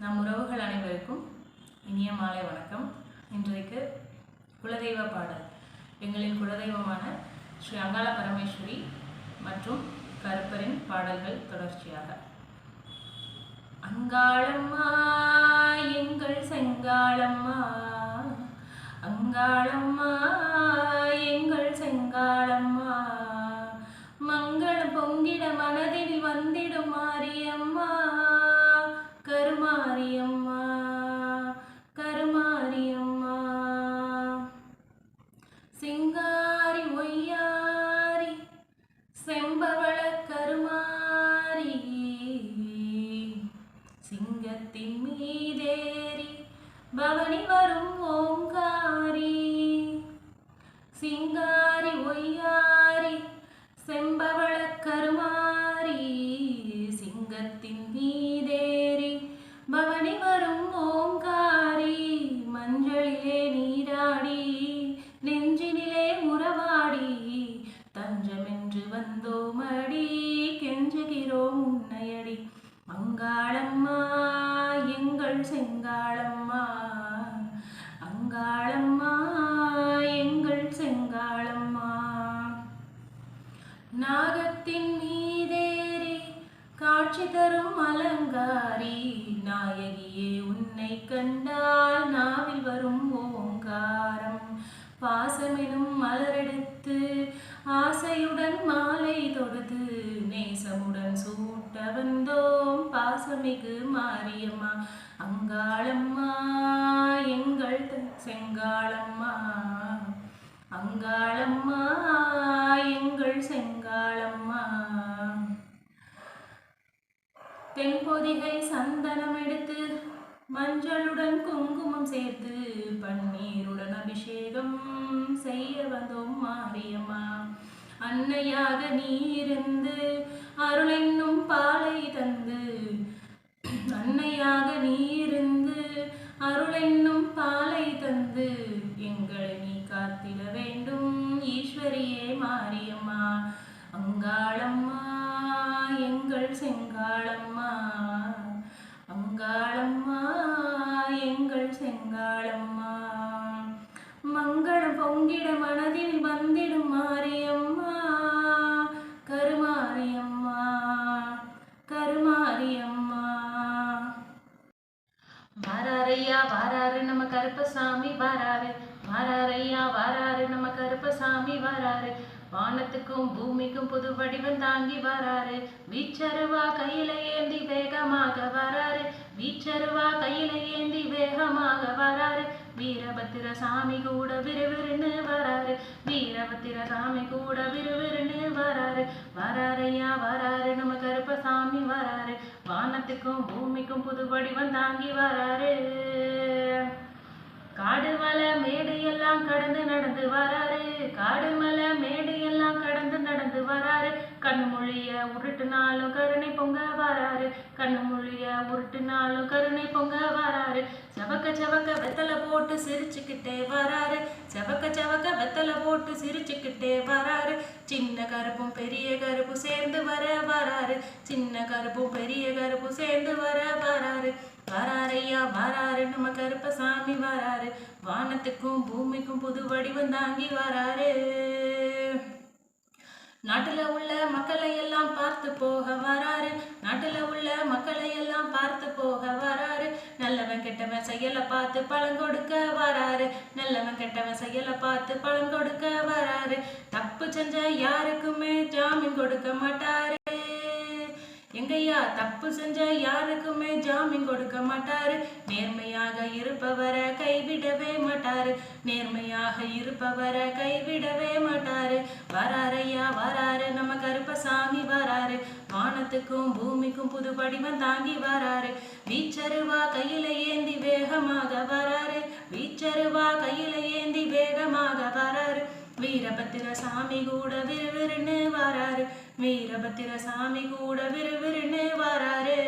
நம் உறவுகள் அனைவருக்கும் இனிய மாலை வணக்கம். இன்றைக்கு குலதெய்வ பாடல். எங்களின் குலதெய்வமான ஸ்ரீ அங்காள பரமேஸ்வரி மற்றும் கருப்பரின் பாடல்கள் தொடர்ச்சியாக. அங்காளம்மா எங்கள் செங்காளம்மா. அங்காளம்மா எங்கள் செங்காளம்மா. மங்கள பொங்கிட மனதில் சிங்காரி ஒய்யாரி செம்பவள கருமாரி சிங்கத்தின் மீதேறி பவனி வரும் ஓங்காரி சிங்காரி ஒய்யாரி அங்காளம்மா எங்கள் செங்காளம்மா. அங்காளம்மா எங்கள் செங்காளம்மா. நாகத்தின் மீதேறி காட்சி தரும் அலங்காரி நாயகியே உன்னை கண்டா ஆசையுடன் மாலை தொடுத்து நேசமுடன் சூட்ட வந்தோம் பாசமிகு மாரியம்மா அங்காளம்மா எங்கள் செங்காளம்மா அங்காளம்மா எங்கள் செங்காளம்மா. தென்பொதிகை சந்தனம் எடுத்து மஞ்சளுடன் குங்குமம் சேர்த்து பன்னீருடன் அபிஷேகம் செய்ய வந்தோம் மாரியம்மா. அன்னையாக நீருந்து அருளென்னும் பாலை தந்து. அன்னையாக நீருந்து அருளென்னும் பாலை தந்து. எங்களை நீ காத்திட வேண்டும் ஈஸ்வரியே மாரியம்மா. அங்காளம்மா எங்கள் செங்காளம்மா. அங்காளம்மா எங்கள் செங்காளம்மா. மங்களம் பொங்கிட வாராரு நம்ம கருப்பசாமி வாராரு. வாராரையா வாராரு நம்ம கருப்பசாமி வாராரு. வானத்துக்கும் பூமிக்கும் புது வடிவம் தாங்கி வராரு. வீச்சருவா கையில ஏந்தி வேகமாக வராரு. வீச்சருவா கையில ஏந்தி வேகமாக வராரு. வீரபத்திர சாமி கூட விறுவிறுன்னு வராரு. வீரபத்திர சாமி கூட விறுவிறுன்னு வராரு. வராரையா வராரு நம்ம கருப்பசாமி வராரு. வானத்துக்கும் பூமிக்கும் புது வடிவம் தாங்கி வராரு. காடு மலை மேடு எல்லாம் கடந்து நடந்து வராரு. காடு மலை மேடு எல்லாம் கடந்து நடந்து வராரு. கண்ணு மொழிய உருட்டுனாலும் கருணை பொங்க வராரு. கண்ணு மொழிய உருட்டுனாலும் கருணை பொங்க வராரு. செவக்க செவக்க வெத்தலை போட்டு சிரிச்சுக்கிட்டே வராரு. செவக்க செவக்க போட்டு சிரிச்சுக்கிட்டே வராரு. சின்ன கருப்பும் பெரிய கருப்பும் சேர்ந்து வர வராரு. சின்ன கருப்பும் பெரிய கருப்பும் சேர்ந்து வர வராரு. வராரையா வராரு நம்ம கருப்பசாமி வராரு. வானத்துக்கும் பூமிக்கும் புது வடிவம் தாங்கி வராரு. நாட்டுல உள்ள மக்களை எல்லாம் பார்த்து போக வராரு. நாட்டுல உள்ள மக்களை எல்லாம் பார்த்து போக வராரு. நல்லவன் கெட்டவன் செயலை பார்த்து பழம் கொடுக்க வராரு. நல்லவன் கெட்டவன் செயலை பார்த்து பழம் கொடுக்க வராரு. தப்பு செஞ்ச யாருக்குமே ஜாமீன் கொடுக்க மாட்டாரு. எங்கய்யா தப்பு செஞ்ச யாருக்குமே ஜாமீன் கொடுக்க மாட்டாரு. நேர்மையாக இருப்பவரை கைவிடவே மாட்டாரு. நேர்மையாக இருப்பவரை கைவிடவே மாட்டாரு. வராரையா வராரு நம்ம கருப்பசாமி வராரு. வானத்துக்கும் பூமிக்கும் புது வடிவம் தாங்கி வராரு. வீச்சருவா கையில ஏந்தி வேகமாக வராரு. வீச்சருவா கையில ஏந்தி வேகமாக வராரு. வீரபத்திர சாமி கூட விரு வீரபத்திர சாமி கூட விறுவிறுன்னு வராரு.